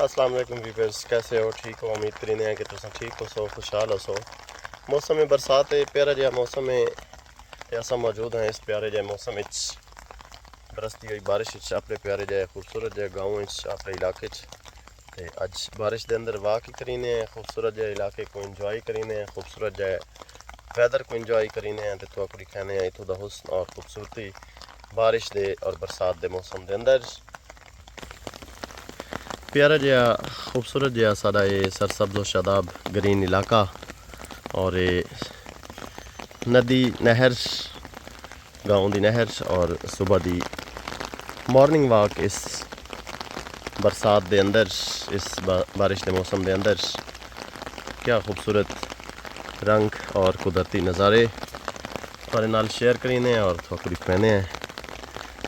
अस्सलाम वालेकुम व्यूअर्स कैसे हो ठीक हो उम्मीद करीने हैं कि तुम ठीक हो सो खुशहाल हो सो मौसम में बरसात है प्यारा जिहा मौसम है ते असां मौजूद हैं इस प्यारे जे मौसम विच बरसती हुई बारिश विच अपने प्यारे जे खूबसूरत जे गाँव विच अपने इलाके च ते अज बारिश दे अंदर वाक ही करीने हैं खूबसूरत जे इलाके को इंजॉय करीने हैं खूबसूरत जे वेदर को इंजॉय करीने हैं ते तुआको दिखाने हैं इथों दा हुस्न और खूबसूरती बारिश दे और बरसात दे मौसम दे अंदर प्यारा जहा खूबसूरत जहा सा ये सरसब्ज शादाब ग्रीन इलाका और ये नदी नहर, गाँव की नहर और सुबह दी मॉर्निंग वॉक इस बरसात के अंदर, इस बारिश के मौसम के अंदर। क्या खूबसूरत रंग और कुदरती नज़ारे। थोड़े नाल शेयर करीने और थोड़ी कहने हैं।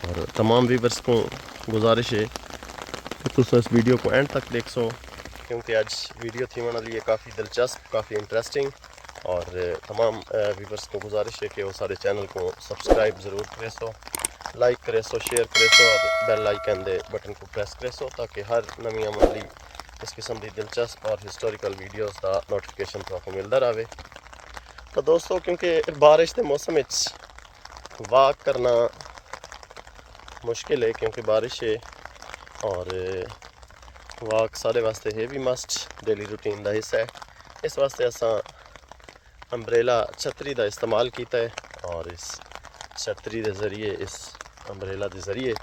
और तमाम वीवर्स को गुजारिश है कि तुम इस वीडियो को एंड तक देख सो क्योंकि आज वीडियो थी वाली है काफ़ी दिलचस्प काफ़ी इंटरेस्टिंग और अ, तमाम व्यूवर्स को गुजारिश है कि वो सारे चैनल को सब्सक्राइब ज़रूर करे सो लाइक करे सो शेयर करे सो और बेल आइकन दे बटन को प्रेस करे सो ताकि हर नवी अमली इस किस्म की दिलचस्प और हिस्टोरिकल वीडियोस का नोटिफिकेशन तो आपको मिलता रहे तो दोस्तों क्योंकि बारिश के मौसम विच वाक करना मुश्किल है क्योंकि बारिश है और ਵਾਕ ਸਾਡੇ ਵਾਸਤੇ ਇਹ ਵੀ ਮਸਟ ਡੇਲੀ ਰੁਟੀਨ ਦਾ ਹਿੱਸਾ ਹੈ। ਇਸ ਵਾਸਤੇ ਅਸਾਂ ਅੰਬ੍ਰੇਲਾ ਛਤਰੀ ਦਾ ਇਸਤੇਮਾਲ ਕੀਤਾ ਹੈ ਔਰ ਇਸ ਛਤਰੀ ਦੇ ਜ਼ਰੀਏ, ਇਸ ਅੰਬ੍ਰੇਲਾ ਦੇ ਜ਼ਰੀਏ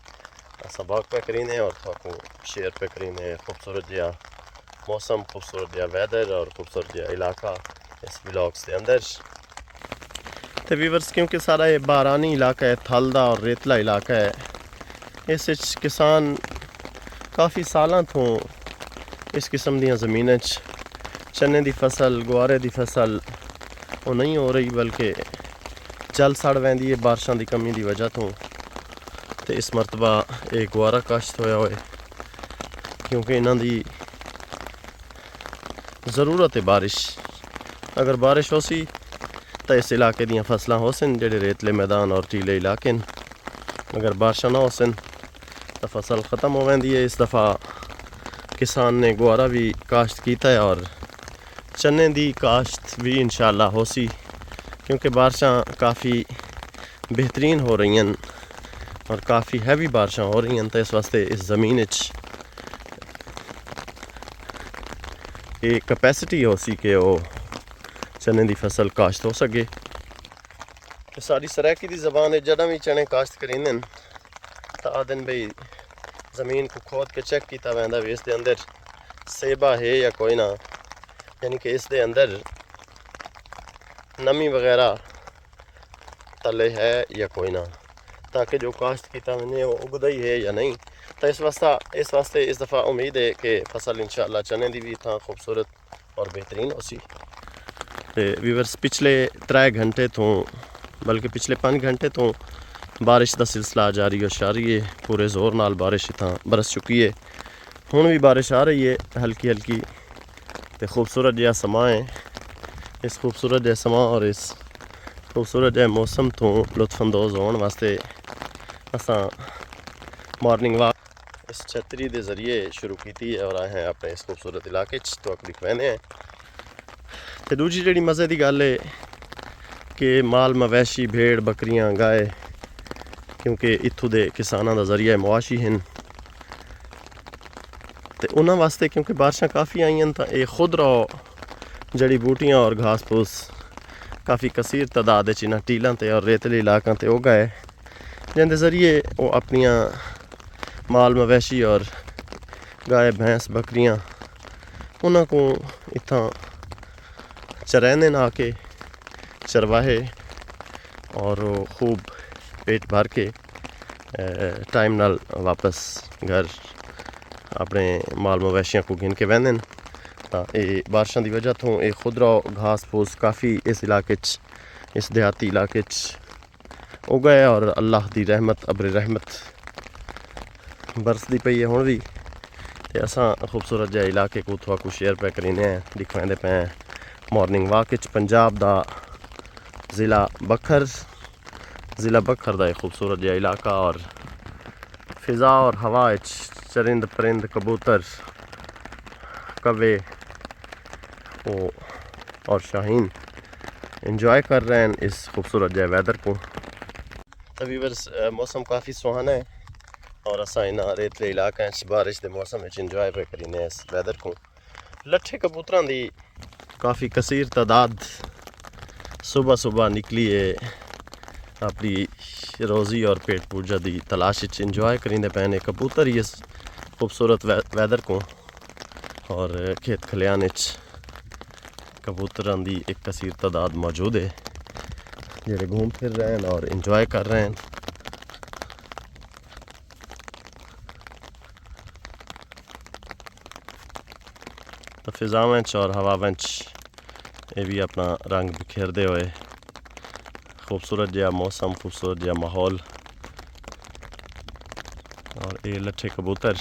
ਅਸਾਂ ਵਾਕ ਪੈ ਕਰੀਨੇ ਔਰ ਤੁਹਾਨੂੰ ਸ਼ੇਅਰ ਪੈ ਕਰੀਨੇ ਖੂਬਸੂਰਤ ਜਿਹਾ ਮੌਸਮ, ਖੂਬਸੂਰਤ ਜਿਹਾ ਵੈਦਰ ਔਰ ਖੂਬਸੂਰਤ ਜਿਹਾ ਇਲਾਕਾ ਇਸ ਵਲੌਗਸ ਦੇ ਅੰਦਰ। ਤੇ ਵੀਵਰਸ ਕਿਉਂਕਿ ਸਾਰਾ ਇਹ ਬਾਰਾਨੀ ਇਲਾਕਾ ਹੈ, ਥਲ ਦਾ ਔਰ ਰੇਤਲਾ ਇਲਾਕਾ ਹੈ, ਇਸ ਵਿੱਚ ਕਿਸਾਨ ਕਾਫੀ ਸਾਲਾਂ ਤੋਂ ਇਸ ਕਿਸਮ ਦੀਆਂ ਜ਼ਮੀਨਾਂ 'ਚ ਚਨੇ ਦੀ ਫਸਲ, ਗੁਆਰੇ ਦੀ ਫਸਲ ਉਹ ਨਹੀਂ ਹੋ ਰਹੀ, ਬਲਕਿ ਜਲ ਸੜ ਵੈਂਦੀ ਹੈ ਬਾਰਿਸ਼ਾਂ ਦੀ ਕਮੀ ਦੀ ਵਜ੍ਹਾ ਤੋਂ। ਤੇ ਇਸ ਮਰਤਬਾ ਇਹ ਗੁਆਰਾ ਕਾਸ਼ਤ ਹੋਇਆ ਹੋਏ ਕਿਉਂਕਿ ਇਹਨਾਂ ਦੀ ਜ਼ਰੂਰਤ ਹੈ ਬਾਰਿਸ਼। ਅਗਰ ਬਾਰਿਸ਼ ਹੋ ਸੀ ਤਾਂ ਇਸ ਇਲਾਕੇ ਦੀਆਂ ਫਸਲਾਂ ਹੋ ਸਨ ਜਿਹੜੇ ਰੇਤਲੇ ਮੈਦਾਨ ਔਰ ਟੀਲੇ ਇਲਾਕੇ ਨੇ। ਅਗਰ ਬਾਰਿਸ਼ਾਂ ਨਾ ਹੋ ਸਨ ਤਾਂ ਫਸਲ ਖਤਮ ਹੋ ਜਾਂਦੀ ਹੈ ਇਸ ਦਫਾ ਕਿਸਾਨ ਨੇ ਗੁਆਰਾ ਵੀ ਕਾਸ਼ਤ ਕੀਤਾ ਹੈ ਔਰ ਚਨੇ ਦੀ ਕਾਸ਼ਤ ਵੀ ਇਨਸ਼ਾਅੱਲਾ ਹੋ ਸੀ ਕਿਉਂਕਿ ਬਾਰਿਸ਼ਾਂ ਕਾਫੀ ਬਿਹਤਰੀਨ ਹੋ ਰਹੀਆਂ ਹਨ ਔਰ ਕਾਫੀ ਹੈਵੀ ਬਾਰਿਸ਼ਾਂ ਹੋ ਰਹੀਆਂ ਹਨ ਤਾਂ ਇਸ ਵਾਸਤੇ ਇਸ ਜ਼ਮੀਨ ਵਿੱਚ ਇਹ ਕਪੈਸਿਟੀ ਹੋ ਸੀ ਕਿ ਉਹ ਚਨੇ ਦੀ ਫਸਲ ਕਾਸ਼ਤ ਹੋ ਸਕੇ ਤੇ ਸਾਡੀ ਸਰਾਇਕੀ ਦੀ ਜ਼ਬਾਨ ਹੈ ਜਦੋਂ ਵੀ ਚਨੇ ਕਾਸ਼ਤ ਕਰੀਂਦੇ ਨੇ ਤਾਂ ਆਦਨ ਬਈ ਜ਼ਮੀਨ को खोद के चेक ਕੀਤਾ ਵੈਂਦਾ ਵੀ ਇਸ ਦੇ ਅੰਦਰ ਸੇਬਾ ਹੈ ਜਾਂ ਕੋਈ ਨਾ ਯਾਨੀ ਕਿ ਇਸ ਦੇ ਅੰਦਰ ਨਮੀ ਵਗੈਰਾ ਤਲੇ ਹੈ ਜਾਂ ਕੋਈ ਨਾ ਤਾਂ ਕਿ ਜੋ ਕਾਸ਼ਤ ਕੀਤਾ ਮੈਨੇ ਉਹ ਉਗਦਾ ਹੀ ਹੈ ਜਾਂ ਨਹੀਂ ਤਾਂ ਇਸ ਵਾਸਤੇ ਇਸ ਵਾਸਤੇ ਇਸ ਦਫਾ ਉਮੀਦ ਹੈ ਕਿ ਫਸਲ ਇਨਸ਼ਾਅੱਲਾ ਚਨੇ ਦੀ ਵੀ ਤਾਂ ਖੂਬਸੂਰਤ ਔਰ ਬਿਹਤਰੀਨ ਹੋਸੀ ਤੇ ਵੀਵਰਸ ਪਿਛਲੇ 3 ਘੰਟੇ ਤੋਂ ਬਲਕਿ ਪਿਛਲੇ 5 ਘੰਟੇ ਤੋਂ ਬਾਰਿਸ਼ ਦਾ ਸਿਲਸਿਲਾ ਜਾਰੀ ਹੋ ਸ਼ਾਰੀ ਹੈ ਪੂਰੇ ਜ਼ੋਰ ਨਾਲ ਬਾਰਿਸ਼ ਇਥਾਂ ਬਰਸ ਚੁੱਕੀ ਹੈ ਹੁਣ ਵੀ ਬਾਰਿਸ਼ ਆ ਰਹੀ ਹੈ ਹਲਕੀ ਹਲਕੀ ਤੇ ਖੂਬਸੂਰਤ ਜਿਹਾ ਸਮਾਂ ਹੈ ਇਸ ਖੂਬਸੂਰਤ ਜਿਹਾ ਸਮਾਂ ਔਰ ਇਸ ਖੂਬਸੂਰਤ ਜਿਹੇ ਮੌਸਮ ਤੋਂ ਲੁਤਫਅੰਦੋਜ਼ ਹੋਣ ਵਾਸਤੇ ਅਸਾਂ ਮਾਰਨਿੰਗ ਵਾਕ ਇਸ ਛਤਰੀ ਦੇ ਜ਼ਰੀਏ ਸ਼ੁਰੂ ਕੀਤੀ ਹੈ ਔਰ ਆਏ ਹਾਂ ਆਪਣੇ ਇਸ ਖੂਬਸੂਰਤ ਇਲਾਕੇ 'ਚ ਤੁਹਾਨੂੰ ਦਿਖਾਉਂਦੇ ਹਾਂ ਤੇ ਦੂਜੀ ਜਿਹੜੀ ਮਜ਼ੇ ਦੀ ਗੱਲ ਹੈ ਕਿ ਮਾਲ ਮਵੈਸ਼ੀ ਭੇਡ ਬੱਕਰੀਆਂ ਗਾਏ ਕਿਉਂਕਿ ਇੱਥੋਂ ਦੇ ਕਿਸਾਨਾਂ ਦਾ ਜ਼ਰੀਆ ਮੁਆਸ਼ੀ ਹਨ। ਤੇ ਉਹਨਾਂ ਵਾਸਤੇ ਕਿਉਂਕਿ ਬਾਰਿਸ਼ਾਂ ਕਾਫੀ ਆਈਆਂ ਤਾਂ ਇਹ ਖੁਦਰਾ ਜੜੀ ਬੂਟੀਆਂ ਔਰ ਘਾਸ ਫੂਸ ਕਾਫੀ ਕਸੀਰ ਤਦਾਦ ਵਿੱਚ ਇਹਨਾਂ ਟੀਲਾਂ ਤੇ ਔਰ ਰੇਤਲੇ ਇਲਾਕਿਆਂ ਤੇ ਉਗਾ ਹੈ ਜਿੰਦੇ ਜ਼ਰੀਏ ਉਹ ਆਪਣੀਆਂ ਮਾਲ ਮਵੇਸ਼ੀ ਔਰ ਗਾਏ ਭੈਂਸ ਬੱਕਰੀਆਂ ਉਹਨਾਂ ਕੋ ਇਥਾਂ ਚਰੈਂਦੇ ਨਾ ਕੇ ਚਰਵਾਹੇ ਔਰ ਖੂਬ ਪੇਟ ਭਰ ਕੇ ਟਾਈਮ ਨਾਲ ਵਾਪਸ ਘਰ ਆਪਣੇ ਮਾਲ ਮਵੇਸ਼ੀਆਂ ਕੋ ਗਿਣ ਕੇ ਵੰਦੇ ਨੇ ਤਾਂ ਇਹ ਬਾਰਿਸ਼ਾਂ ਦੀ ਵਜ੍ਹਾ ਤੋਂ ਇਹ ਖੁਦਰਾ ਘਾਸ ਫੂਸ ਕਾਫੀ ਇਸ ਇਲਾਕੇ 'ਚ ਇਸ ਦਿਹਾਤੀ ਇਲਾਕੇ 'ਚ ਹੋ ਗਏ ਔਰ ਅੱਲਾਹ ਦੀ ਰਹਿਮਤ ਅਬਰ ਰਹਿਮਤ ਬਰਸਦੀ ਪਈ ਹੈ ਹੁਣ ਵੀ ਤੇ ਅਸਾਂ ਖੂਬਸੂਰਤ ਜਿਹਾ ਇਲਾਕੇ ਕੋ ਥੋੜਾ ਕੁ ਸ਼ੇਅਰ ਪੈ ਕਰੀਨੇ ਆ ਦਿਖਾਉਂਦੇ ਪਏ ਮਾਰਨਿੰਗ ਵਾਕ ਵਿੱਚ ਪੰਜਾਬ ਦਾ ਜ਼ਿਲ੍ਹਾ ਬਖਰ ਜ਼ਿਲ੍ਹਾ ਬਖਰ ਦਾ ਇਹ ਖੂਬਸੂਰਤ ਜਿਹਾ ਇਲਾਕਾ ਔਰ ਫਿਜ਼ਾ ਔਰ ਹਵਾ ਵਿੱਚ ਚਰਿੰਦ ਪਰਿੰਦ ਕਬੂਤਰ कवे वो और शाहीन इंजॉय कर रहे हैं इस खूबसूरत जय वेदर को तो व्यूअर्स मौसम काफ़ी सुहाना है और असा इन रेतले इलाके च बारिश के मौसम में इंजॉय पे करीने इस वेदर को लट्ठे कबूतरों की काफ़ी कसीर तादाद सुबह सुबह निकली है अपनी रोज़ी और पेट पूजा की तलाश च इंजॉय करींदे पे ने कबूतर ही इस खूबसूरत वे- वेदर को और खेत खलियान च कबूतरों की एक कसीर तादाद मौजूद है ਜਿਹੜੇ ਘੁੰਮ ਫਿਰ ਰਹੇ ਹਨ ਔਰ ਇੰਜੋਏ ਕਰ ਰਹੇ ਹਨ ਤਾਂ ਫਿਜ਼ਾਵਾਂ 'ਚ ਔਰ ਹਵਾਵਾਂ 'ਚ ਇਹ ਵੀ ਆਪਣਾ ਰੰਗ ਬਿਖੇਰਦੇ ਹੋਏ ਖੂਬਸੂਰਤ ਜਿਹਾ ਮੌਸਮ ਖੂਬਸੂਰਤ ਜਿਹਾ ਮਾਹੌਲ ਔਰ ਇਹ ਲੱਠੇ ਕਬੂਤਰ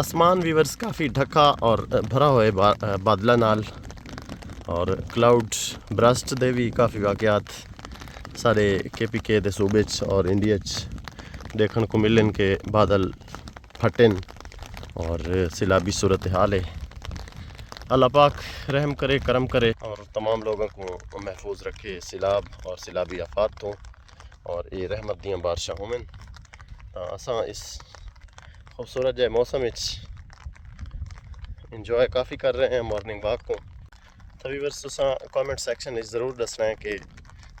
ਅਸਮਾਨ ਵੀਵਰਸ ਕਾਫੀ ਢੱਕਾ ਔਰ ਅ, ਭਰਾ ਹੋਏ ਬਾ- ਅ, ਬਾਦਲਾਂ ਨਾਲ ਔਰ ਕਲਾਊਡ ਬਰਸਟ ਦੇ ਵੀ ਕਾਫੀ ਵਾਕਿਆਤ ਸਾਰੇ केपीके ਦੇ ਸੂਬੇ 'ਚ ਔਰ ਇੰਡੀਆ 'ਚ ਦੇਖਣ को मिलन के बादल फटन और सिलाबी सूरत हाल है अल्लाह पाक रहम करे, करम करे। और तमाम लोगों को महफूज रखे सैलाब और सैलाबी आफात तो। और ये रहमत दियाँ बारिशा होवन असा इस खूबसूरत जै मौसम इंजॉय काफ़ी कर रहे हैं मॉर्निंग वॉक को। तभी बस असा कमेंट सैक्शन ज़रूर दस रहे हैं कि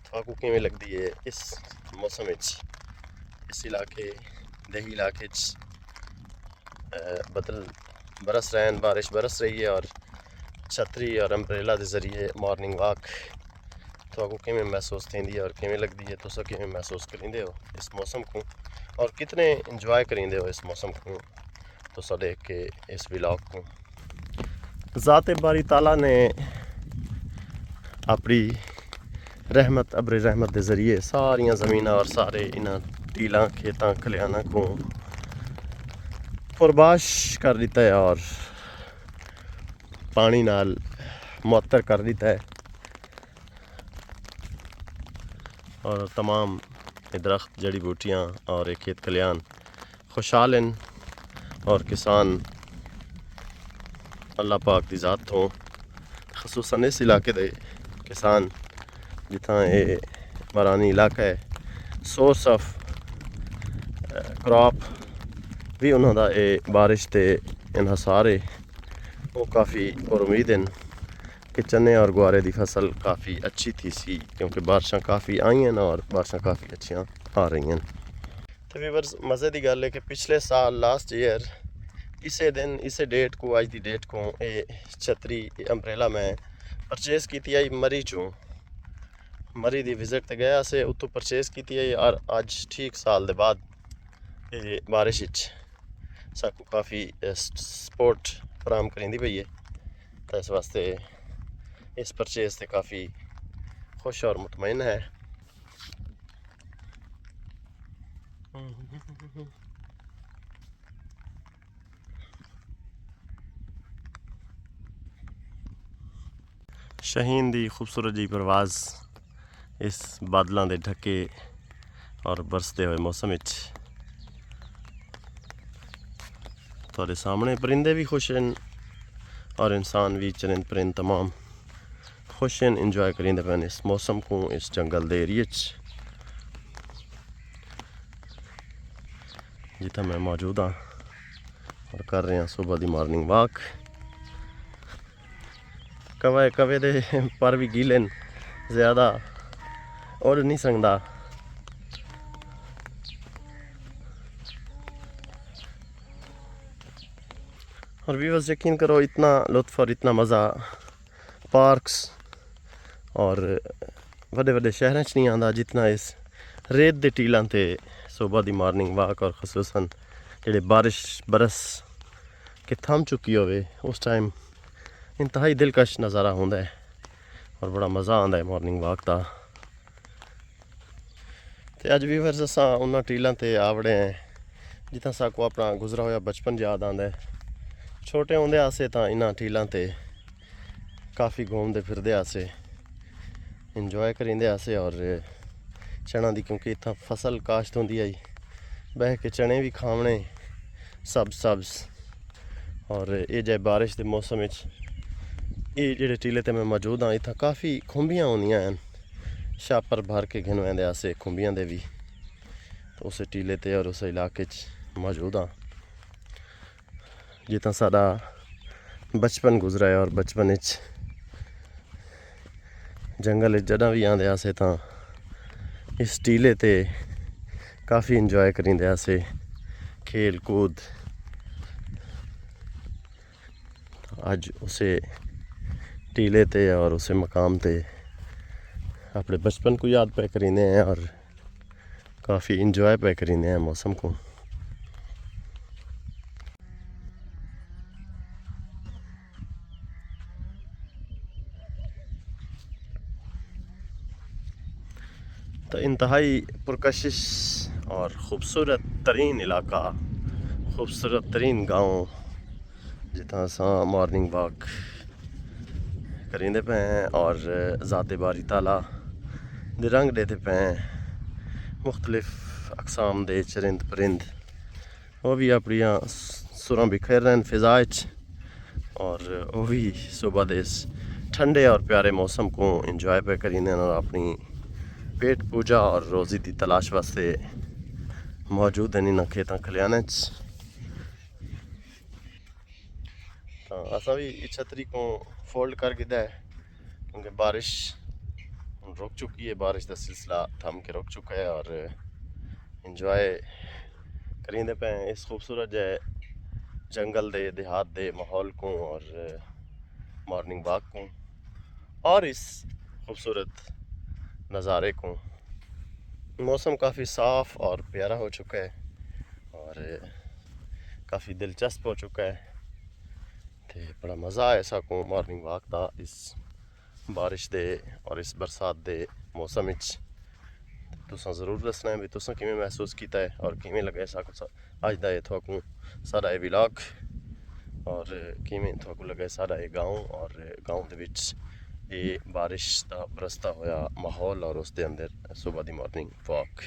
थोड़ा किमें लगती है इस मौसम इस इलाके, दही इलाके बदल बरस रहे हैं, बारिश बरस रही है और ਛਤਰੀ ਔਰ ਅੰਬ੍ਰੇਲਾ ਦੇ ਜ਼ਰੀਏ ਮਾਰਨਿੰਗ ਵਾਕ ਤੁਹਾਨੂੰ ਕਿਵੇਂ ਮਹਿਸੂਸ ਥੀंदी ਔਰ ਕਿਵੇਂ ਲੱਗਦੀ ਹੈ? ਤੁਸੀਂ ਕਿਵੇਂ ਮਹਿਸੂਸ ਕਰਿੰਦੇ ਹੋ ਇਸ ਮੌਸਮ ਨੂੰ? ਔਰ ਕਿਤਨੇ ਇੰਜੋਏ ਕਰਿੰਦੇ ਹੋ ਇਸ ਮੌਸਮ ਨੂੰ? ਤੁਸੀਂ ਦੇਖ ਕੇ ਇਸ ਵਲੌਗ ਨੂੰ। ਜ਼ਾਤ ਬਾਰੀ ਤਾਲਾ ਨੇ ਆਪਣੀ ਰਹਿਮਤ, ਅਬਰੇ ਰਹਿਮਤ ਦੇ ਜ਼ਰੀਏ ਸਾਰੀਆਂ ਜ਼ਮੀਨਾਂ ਔਰ ਸਾਰੇ ਇਹਨਾਂ ਟੀਲਾਂ ਖੇਤਾਂ, ਖਲਿਆਣਾ ਕੋ ਫਰਬਾਸ਼ ਕਰ ਦਿੱਤਾ ਹੈ ਔਰ पानी नाल मुअत्तर कर दिता है और तमाम ये दरख्त जड़ी बूटियाँ और ये खेत खलियान खुशहाल हैं और किसान अल्लाह पाक की ज़ात तो खसूसन इस इलाके दे किसान जिथा ये मरानी इलाका है सोर्स ऑफ क्रॉप भी उन्होंने ये बारिश ते इन्हसार है वो काफ़ी और उम्मीद हैं कि चने और गुआरे की फसल काफ़ी अच्छी थी सी क्योंकि बारिशां काफ़ी आई हैं और बारिशां काफ़ी अच्छियां आ रही हैं तो ਵੀਵਰਸ ਮਜ਼ੇ ਦੀ ਗੱਲ ਹੈ ਕਿ ਪਿਛਲੇ ਸਾਲ ਲਾਸਟ ਈਅਰ ਇਸੇ ਦਿਨ ਇਸੇ ਡੇਟ को ਅੱਜ ਦੀ ਡੇਟ को ਇਹ ਛਤਰੀ ਅੰਬ੍ਰੇਲਾ ਮੈਂ ਪਰਚੇਸ ਕੀਤੀ ਆਈ ਮਰੀ ਚੋਂ ਮਰੀ ਦੀ ਵਿਜ਼ਿਟ ਤੇ ਗਿਆ ਸੇ ਉੱਥੋਂ ਪਰਚੇਸ ਕੀਤੀ ਆਈ ਔਰ ਅੱਜ ਠੀਕ ਸਾਲ ਦੇ ਬਾਅਦ ਇਹ ਬਾਰਿਸ਼ ਵਿੱਚ ਸਾਕੂ ਕਾਫੀ ਸਪੋਰਟ ਫਰਾਮ ਕਰਿੰਦੀ ਪਈ ਹੈ ਤਾਂ ਇਸ ਵਾਸਤੇ ਇਸ ਪਰਚੇਸ ਤੇ ਕਾਫੀ ਖੁਸ਼ ਔਰ ਮਤਮਈਨ ਹੈ। ਸ਼ਹੀਨ ਦੀ ਖੂਬਸੂਰਤ ਜੀ ਪਰਵਾਜ਼ ਇਸ ਬਾਦਲਾਂ ਦੇ ਢੱਕੇ ਔਰ ਬਰਸਦੇ ਹੋਏ ਮੌਸਮ ਵਿੱਚ। ਤੁਹਾਡੇ ਸਾਹਮਣੇ ਪਰਿੰਦੇ ਵੀ ਖੁਸ਼ ਹਨ ਔਰ ਇਨਸਾਨ ਵੀ ਚਰਿੰਦ ਪਰਿੰਦ तमाम खुश हैं इंजॉय करेंगे पैन इस मौसम को इस जंगल के एरिए जितना मैं मौजूद हाँ और कर रहे हैं सुबह की मॉर्निंग वॉक कवे कवे दे पर भी गीले न ज़्यादा उड़ नहीं सकता और भी बस यकीन करो इतना लुत्फ और इतना मज़ा पार्क्स और ਵੱਡੇ ਵੱਡੇ ਸ਼ਹਿਰਾਂ 'ਚ ਨਹੀਂ ਆਉਂਦਾ ਜਿੰਨਾ ਇਸ ਰੇਤ ਦੇ ਟੀਲਾਂ ਤੇ ਸਵੇਰ ਦੀ ਮਾਰਨਿੰਗ ਵਾਕ ਔਰ ਖਸੂਸਨ ਜਿਹੜੇ ਬਾਰਿਸ਼ ਬਰਸ ਕੇ ਥੰਮ ਚੁੱਕੀ ਹੋਵੇ ਉਸ ਟਾਈਮ ਇੰਤਹਾਈ ਦਿਲਕਸ਼ ਨਜ਼ਾਰਾ ਹੁੰਦਾ ਹੈ ਔਰ ਬੜਾ ਮਜ਼ਾ ਆਉਂਦਾ ਹੈ ਮਾਰਨਿੰਗ ਵਾਕ ਦਾ ਤੇ ਅੱਜ ਵੀ ਫਿਰ ਅਸਾਂ ਉਹਨਾਂ ਟੀਲਾਂ ਤੇ ਆਵੜੇ ਹਾਂ ਜਿੱਥਾਂ ਸਾਕੋ ਆਪਣਾ ਗੁਜ਼ਰਾ ਹੋਇਆ ਬਚਪਨ ਯਾਦ ਆਉਂਦਾ ਹੈ ਛੋਟੇ ਹੁੰਦੇ ਆਸੇ ਤਾਂ ਇਹਨਾਂ ਟੀਲਾਂ ਤੇ ਕਾਫੀ ਘੁੰਮਦੇ ਫਿਰਦੇ ਆਸੇ ਇੰਜੋਏ ਕਰਿੰਦੇ ਆਸੇ ਔਰ ਚਣਾ ਦੀ ਕਿਉਂਕਿ ਇੱਥਾਂ ਫਸਲ ਕਾਸ਼ਤ ਹੁੰਦੀ ਆਈ ਬਹਿ ਕੇ ਚਣੇ ਵੀ ਖਾਵਣੇ ਸਬ ਸਬਜ਼। ਔਰ ਇਹ ਜੇ ਬਾਰਿਸ਼ ਦੇ ਮੌਸਮ ਵਿੱਚ ਇਹ ਜਿਹੜੇ ਟੀਲੇ ਤੇ ਮੈਂ ਮੌਜੂਦ ਹਾਂ, ਇੱਥੇ ਕਾਫੀ ਖੁੰਬੀਆਂ ਹੁੰਦੀਆਂ ਹਨ। ਛਾਪਰ ਭਰ ਕੇ ਘਿਨ ਦੇ ਆਸੇ ਖੁੰਬੀਆਂ ਦੇ ਵੀ। ਤੇ ਉਸੇ ਟੀਲੇ ਤੇ ਔਰ ਉਸ ਇਲਾਕੇ 'ਚ ਮੌਜੂਦ ਹਾਂ। ਜਿੱਦਾਂ ਸਾਡਾ ਬਚਪਨ ਗੁਜ਼ਰਾ ਹੈ ਔਰ ਬਚਪਨ ਵਿੱਚ ਜੰਗਲ ਵਿੱਚ ਜਦੋਂ ਵੀ ਆਉਂਦੇ ਆਸੇ ਤਾਂ ਇਸ ਟੀਲੇ ਤੇ ਕਾਫੀ ਇੰਜੋਏ ਕਰਿੰਦੇ ਆਸੇ ਖੇਲ ਕੂਦ ਅੱਜ ਉਸੇ टीले ते और उसे मकाम ते अपने बचपन को याद पे करीने हैं और काफ़ी इंजॉय पे करीने हैं मौसम को इंतहाई पुरकशिश और ख़ूबसूरत तरीन इलाका खूबसूरत तरीन गांव जितना असां मॉर्निंग वॉक करेंदे पे हैं और ज़ात बारी ताला दे रंग देते पे हैं मुख्तलिफ अकसाम दे चरिंद परिंद वो भी अपनियां सुरां बिखेर रहे हैं फिजा च और वो भी सुबह दे इस ठंडे और प्यारे मौसम को इंजॉय पे करींदे हैं और अपनी ਪੇਟ ਪੂਜਾ ਔਰ ਰੋਜ਼ੀ ਦੀ ਤਲਾਸ਼ ਵਾਸਤੇ ਮੌਜੂਦ ਹਨ ਇਹਨਾਂ ਖੇਤਾਂ ਖਲਿਆਣਾਂ 'ਚ। ਤਾਂ ਅਸਾਂ ਵੀ ਇਹ ਛਤਰੀ ਕੋ ਫੋਲਡ ਕਰ ਦਿੱਤਾ ਹੈ, ਕਿਉਂਕਿ ਬਾਰਿਸ਼ ਹੁਣ ਰੁਕ ਚੁੱਕੀ ਹੈ, ਬਾਰਿਸ਼ ਦਾ ਸਿਲਸਿਲਾ ਥਮ ਕੇ ਰੁਕ ਚੁੱਕਾ ਹੈ ਔਰ ਇੰਜੋਏ ਕਰਿੰਦੇ ਪਏ ਇਸ ਖੂਬਸੂਰਤ ਜੈ ਜੰਗਲ ਦੇ, ਦਿਹਾਤ ਦੇ ਮਾਹੌਲ ਕੋ ਔਰ ਮਾਰਨਿੰਗ ਵਾਕ ਕੋ ਔਰ ਇਸ ਖੂਬਸੂਰਤ नज़ारे को मौसम काफ़ी साफ़ और प्यारा हो चुका है और काफ़ी दिलचस्प हो चुका है ਤੇ ਬੜਾ ਮਜ਼ਾ ਆਇਆ ਸਾਕੋ ਮਾਰਨਿੰਗ ਵਾਕ ਦਾ ਇਸ ਬਾਰਿਸ਼ ਦੇ ਔਰ ਇਸ ਬਰਸਾਤ ਦੇ ਮੌਸਮ ਵਿੱਚ ਤੁਸੀਂ ਜ਼ਰੂਰ ਦੱਸਣਾ ਹੈ ਵੀ ਤੁਸੀਂ ਕਿਵੇਂ ਮਹਿਸੂਸ ਕੀਤਾ ਹੈ ਔਰ ਕਿਵੇਂ ਲੱਗਿਆ ਸਾਕੋ ਸਾ- ਅੱਜ ਦਾ ਇਹ ਤੁਹਾਨੂੰ ਸਾਡਾ ਇਹ ਵਲੌਗ ਔਰ ਕਿਵੇਂ ਤੁਹਾਨੂੰ ਲੱਗਿਆ ਸਾਡਾ ਇਹ گاؤں ਔਰ گاؤں ਦੇ ਵਿੱਚ ਇਹ ਬਾਰਿਸ਼ ਦਾ ਬਰਸਦਾ ਹੋਇਆ ਮਾਹੌਲ ਔਰ ਉਸ ਦੇ ਅੰਦਰ ਸਵੇਰ ਦੀ ਮਾਰਨਿੰਗ ਵਾਕ